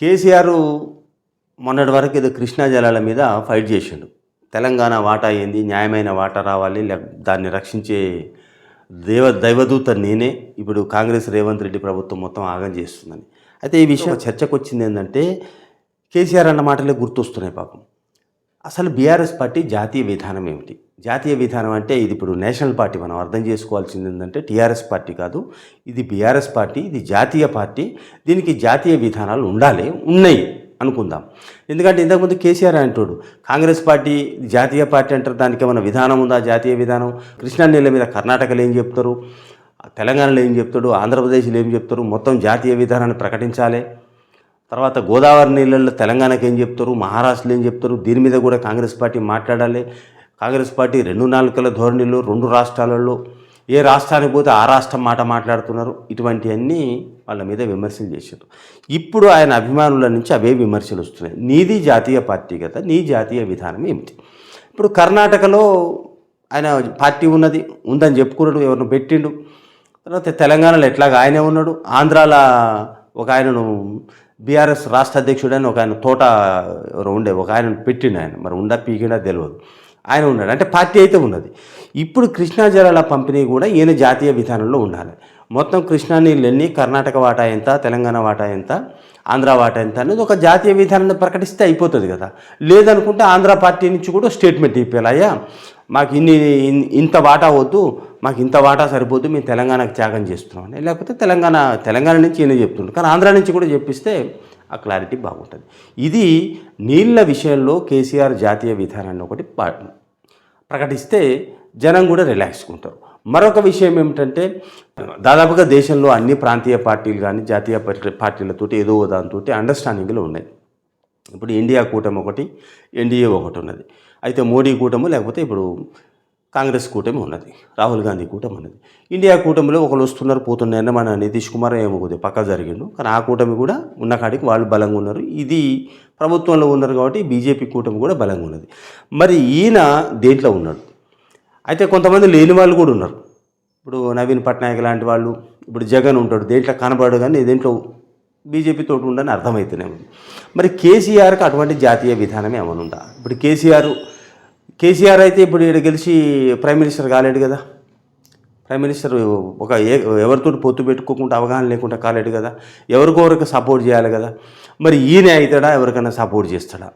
కేసీఆర్ మొన్నటి వరకు ఏదో కృష్ణా జలాల మీద ఫైట్ చేసిండు. తెలంగాణ వాటా ఏంది? న్యాయమైన వాటా రావాలి దాన్ని రక్షించే దేవ దైవదూత నేనే. ఇప్పుడు కాంగ్రెస్ రేవంత్ రెడ్డి ప్రభుత్వం మొత్తం ఆగం చేస్తుందని. అయితే ఈ విషయం చర్చకు వచ్చింది ఏంటంటే కేసీఆర్ అన్న మాటలే గుర్తొస్తున్నాయి పాపం. అసలు బీఆర్ఎస్ పార్టీ జాతీయ విధానం ఏమిటి? జాతీయ విధానం అంటే ఇది ఇప్పుడు నేషనల్ పార్టీ మనం అర్థం చేసుకోవాల్సింది ఏంటంటే టీఆర్ఎస్ పార్టీ కాదు. ఇది బీఆర్ఎస్ పార్టీ ఇది జాతీయ పార్టీ. దీనికి జాతీయ విధానాలు ఉండాలి ఉన్నాయి అనుకుందాం. ఎందుకంటే ఇంతకుముందు కేసీఆర్ అంటాడు కాంగ్రెస్ పార్టీ జాతీయ పార్టీ అంటారు దానికి ఏమైనా విధానం ఉందా జాతీయ విధానం? కృష్ణా నీళ్ళ మీద కర్ణాటకలో ఏం చెప్తారు? తెలంగాణలో ఏం చెప్తాడు? ఆంధ్రప్రదేశ్లో ఏం చెప్తారు? మొత్తం జాతీయ విధానాన్ని ప్రకటించాలి. తర్వాత గోదావరి నీళ్ళల్లో తెలంగాణకి ఏం చెప్తారు? మహారాష్ట్రలో ఏం చెప్తారు? దీని మీద కూడా కాంగ్రెస్ పార్టీ మాట్లాడాలి. కాంగ్రెస్ పార్టీ రెండు నాలుకల ధోరణిలో రెండు రాష్ట్రాలలో ఏ రాష్ట్రానికి పోతే ఆ రాష్ట్రం మాట మాట్లాడుతున్నారు. ఇటువంటివన్నీ వాళ్ళ మీద విమర్శలు చేశారు. ఇప్పుడు ఆయన అభిమానుల నుంచి అవే విమర్శలు వస్తున్నాయి. నీది జాతీయ పార్టీ కదా నీ జాతీయ విధానం ఏమిటి? ఇప్పుడు కర్ణాటకలో ఆయన పార్టీ ఉన్నది ఉందని చెప్పుకున్నాడు ఎవరిని పెట్టిండు. తర్వాత తెలంగాణలో ఎట్లాగా ఆయనే ఉన్నాడు. ఆంధ్రాల ఒక ఆయనను బీఆర్ఎస్ రాష్ట్ర అధ్యక్షుడని ఒక ఆయన తోట ఉండే ఒక ఆయన పెట్టిండు ఆయన. మరి ఉండా పీకినా తెలియదు ఆయన ఉన్నాడు. అంటే పార్టీ అయితే ఉన్నది. ఇప్పుడు కృష్ణా జలాల పంపిణీ కూడా ఈయన జాతీయ విధానంలో ఉండాలి. మొత్తం కృష్ణా నీళ్ళన్నీ కర్ణాటక వాటా ఎంత తెలంగాణ వాటా ఎంత ఆంధ్ర వాటా ఎంత అనేది ఒక జాతీయ విధానాన్ని ప్రకటిస్తే అయిపోతుంది కదా. లేదనుకుంటే ఆంధ్ర పార్టీ నుంచి కూడా స్టేట్మెంట్ ఇప్పేయాలి అయ్యా మాకు ఇన్ని ఇన్- ఇంత వాటా వద్దు మాకు ఇంత వాటా సరిపోద్దు మేము తెలంగాణకు త్యాగం చేస్తున్నాం లేకపోతే తెలంగాణ తెలంగాణ నుంచి ఈయన చెప్తుండ్రు కానీ ఆంధ్ర నుంచి కూడా చెప్పిస్తే ఆ క్లారిటీ బాగుంటుంది. ఇది నీళ్ళ విషయంలో కేసీఆర్ జాతీయ విధానాన్ని ఒకటి ప్రకటిస్తే జనం కూడా రిలాక్స్గా ఉంటారు. మరొక విషయం ఏమిటంటే దాదాపుగా దేశంలో అన్ని ప్రాంతీయ పార్టీలు కానీ జాతీయ పార్టీ- పార్టీలతోటి ఏదో దానితో దాంతో అండర్స్టాండింగ్లు ఉన్నాయి. ఇప్పుడు ఇండియా కూటమి ఒకటి ఎన్డీఏ ఒకటి ఉన్నది. అయితే మోడీ కూటమి లేకపోతే ఇప్పుడు కాంగ్రెస్ కూటమి ఉన్నది రాహుల్ గాంధీ కూటమి ఉన్నది. ఇండియా కూటమిలో ఒకరు వస్తున్నారు పోతున్నారని మన నితీష్ కుమార్ ఏమో కొద్దిగా పక్క జరిగిండు. కానీ ఆ కూటమి కూడా ఉన్న కాడికి వాళ్ళు బలంగా ఉన్నారు. ఇది ప్రభుత్వంలో ఉన్నారు కాబట్టి బీజేపీ కూటమి కూడా బలంగా ఉన్నది. మరి ఈయన దేంట్లో ఉన్నాడు? అయితే కొంతమంది లేని వాళ్ళు కూడా ఉన్నారు. ఇప్పుడు నవీన్ పట్నాయక్ లాంటి వాళ్ళు ఇప్పుడు జగన్ ఉంటాడు దేంట్లో కనబడు కానీ దేంట్లో బీజేపీ తోటి ఉండని అర్థమవుతూనే ఉంది. మరి కేసీఆర్కి అటువంటి జాతీయ విధానం ఏమైనా ఉందా? ఇప్పుడు కేసీఆర్ కేసీఆర్ అయితే ఇప్పుడు ఇక్కడ గెలిచి ప్రైమ్ మినిస్టర్ కాలేడు కదా. ప్రైమ్ మినిస్టర్ ఒక ఏ ఎవరితో పొత్తు పెట్టుకోకుండా అవగాహన లేకుండా కాలేడు కదా. ఎవరికొవరికి సపోర్ట్ చేయాలి కదా. మరి ఈయన అవుతాడా? ఎవరికైనా సపోర్ట్ చేస్తాడా?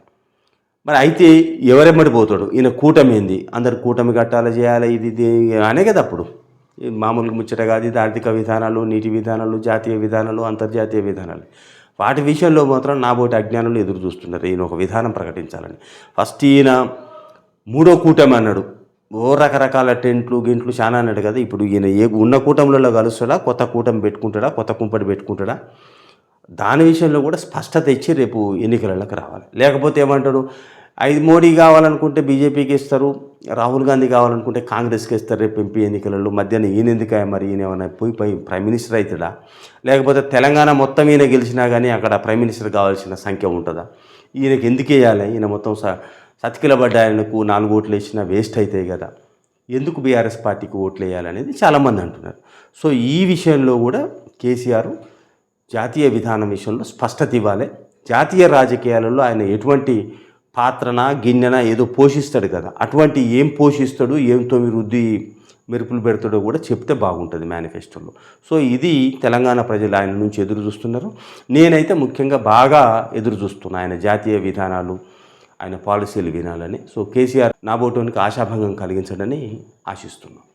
మరి అయితే ఎవరెమ్మడిపోతాడు ఈయన కూటమి ఏంది అందరు కూటమి కట్టాలి చేయాలి ఇది ఇది అనే కదా అప్పుడు. మామూలుగా ముచ్చట కాదు ఇది ఆర్థిక విధానాలు నీటి విధానాలు జాతీయ విధానాలు అంతర్జాతీయ విధానాలు. వాటి విషయంలో మాత్రం నాబోటి అజ్ఞానులు ఎదురు చూస్తున్నారు. ఈయన ఒక విధానం ప్రకటించాలని. ఫస్ట్ ఈయన మూడో కూటమి అన్నాడు. ఓ రకరకాల టెంట్లు గింట్లు చాలా అన్నాడు కదా. ఇప్పుడు ఈయన ఏ ఉన్న కూటములలో కలుస్తాడా? కొత్త కూటమి పెట్టుకుంటాడా? కొత్త కుంపటి పెట్టుకుంటాడా? దాని విషయంలో కూడా స్పష్టత ఇచ్చి రేపు ఎన్నికలకు రావాలి. లేకపోతే ఏమంటాడు ఐదు మోడీ కావాలనుకుంటే బీజేపీకి ఇస్తారు రాహుల్ గాంధీ కావాలనుకుంటే కాంగ్రెస్కి ఇస్తారు రేపు ఎంపీ ఎన్నికలలో. మధ్యాహ్నం ఈయన ఎందుకు మరి? ఈయన ఏమైనా పోయి పోయి ప్రైమ్ మినిస్టర్ అవుతాడా? లేకపోతే తెలంగాణ మొత్తం ఈయన గెలిచినా కానీ అక్కడ ప్రైమ్ మినిస్టర్ కావాల్సిన సంఖ్య ఉంటుందా? ఈయనకి ఎందుకు వేయాలి ఈయన మొత్తం స సతికిలబడ్డ ఆయనకు నాలుగు ఓట్లు వేసినా వేస్ట్ అవుతాయి కదా. ఎందుకు బీఆర్ఎస్ పార్టీకి ఓట్లు వేయాలనేది చాలామంది అంటున్నారు. సో ఈ విషయంలో కూడా కేసీఆర్ జాతీయ విధానం విషయంలో స్పష్టత ఇవ్వాలి. జాతీయ రాజకీయాలలో ఆయన ఎటువంటి పాత్రన గిన్నెన ఏదో పోషిస్తాడు కదా. అటువంటి ఏం పోషిస్తాడు ఏం తొమ్మిది రుద్ది మెరుపులు పెడతాడో కూడా చెప్తే బాగుంటుంది మేనిఫెస్టోలో సో ఇది తెలంగాణ ప్రజలు ఆయన నుంచి ఎదురు చూస్తున్నారు. నేనైతే ముఖ్యంగా బాగా ఎదురు చూస్తున్నా ఆయన జాతీయ విధానాలు ఆయన పాలసీలు వినాలని. సో కేసీఆర్ నాబోటోనికి ఆశాభంగం కలిగించడని ఆశిస్తున్నాను